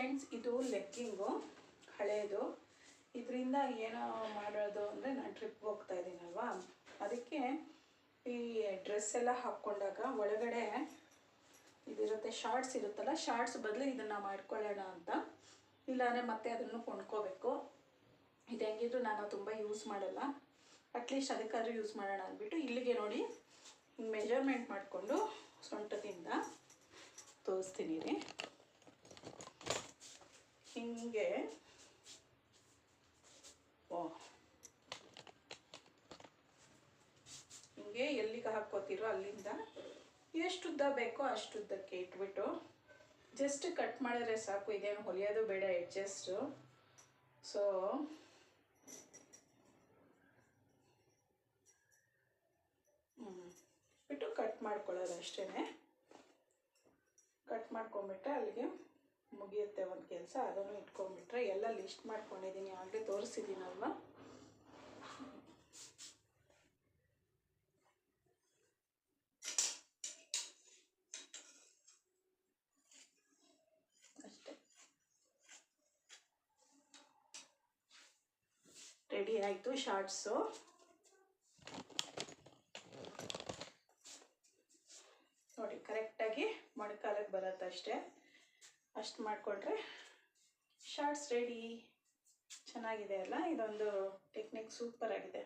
Friends, ಇದು ಲೆಗ್ಗಿಂಗು, ಹಳೇದು. ಇದರಿಂದ ಏನೋ ಮಾಡೋದು ಅಂದರೆ ನಾನು ಟ್ರಿಪ್ಗೆ ಹೋಗ್ತಾ ಇದ್ದೀನಲ್ವಾ? ಅದಕ್ಕೆ ಈ ಡ್ರೆಸ್ ಎಲ್ಲ ಹಾಕ್ಕೊಂಡಾಗ ಒಳಗಡೆ ಇದಿರುತ್ತೆ ಶಾರ್ಟ್ಸ್ ಇರುತ್ತಲ್ಲ ಶಾರ್ಟ್ಸ್ ಬದಲು ಇದನ್ನು ಮಾಡ್ಕೊಳ್ಳೋಣ ಅಂತ. ಇಲ್ಲಾಂದರೆ ಮತ್ತೆ ಅದನ್ನು ಕೊಂಡ್ಕೋಬೇಕು. ಇದು ಹೆಂಗಿದ್ರು ನಾನು ತುಂಬ ಯೂಸ್ ಮಾಡಲ್ಲ. ಅಟ್ಲೀಸ್ಟ್ ಅದಕ್ಕಾದ್ರೂ ಯೂಸ್ ಮಾಡೋಣ ಅಂದ್ಬಿಟ್ಟು ಇಲ್ಲಿಗೆ ನೋಡಿ ಮೆಜರ್ಮೆಂಟ್ ಮಾಡಿಕೊಂಡು ಸೊಂಟದಿಂದ ತೋರಿಸ್ತೀನಿ ರೀ. ಓ ಹಿಂಗೆ ಎಲ್ಲಿಗೆ ಹಾಕ್ಕೋತಿರೋ ಅಲ್ಲಿಂದ. ಎಷ್ಟು ಉದ್ದ ಬೇಕೋ ಅಷ್ಟು ಉದ್ದಕ್ಕೆ ಇಟ್ಬಿಟ್ಟು ಜಸ್ಟ್ ಕಟ್ ಮಾಡಿದ್ರೆ ಸಾಕು, ಇದೇನು ಹೊಲಿಯೋದು ಬೇಡ ಎಡ್ಜಸ್ಟು ಸೊ ಬಿಟ್ಟು ಕಟ್ ಮಾಡ್ಕೊಳ್ಳೋದು ಅಷ್ಟೇ ಕಟ್ ಮಾಡ್ಕೊಂಬಿಟ್ರೆ ಅಲ್ಲಿಗೆ ಮುಗಿಯುತ್ತೆ ಒಂದು ಕೆಲಸ, ಅದನ್ನು ಇಟ್ಕೊಂಡ್ಬಿಟ್ರೆ ಎಲ್ಲ ಲಿಸ್ಟ್ ಮಾಡ್ಕೊಂಡಿದ್ದೀನಿ ಆಗಲೇ ತೋರಿಸಿದ್ದೀನಲ್ವ ಅಷ್ಟೇ. ರೆಡಿ ಆಯಿತು ಶಾರ್ಟ್ಸು ನೋಡಿ ಕರೆಕ್ಟಾಗಿ ಮೊಣಕಾಲಕ್ಕೆ ಬರುತ್ತೆ ಅಷ್ಟೇ ಅಷ್ಟು ಮಾಡಿಕೊಂಡ್ರೆ. ಶಾರ್ಟ್ಸ್ ರೆಡಿ ಚೆನ್ನಾಗಿದೆ ಅಲ್ಲ? ಇದೊಂದು ಟೆಕ್ನಿಕ್ ಸೂಪರ್ ಆಗಿದೆ.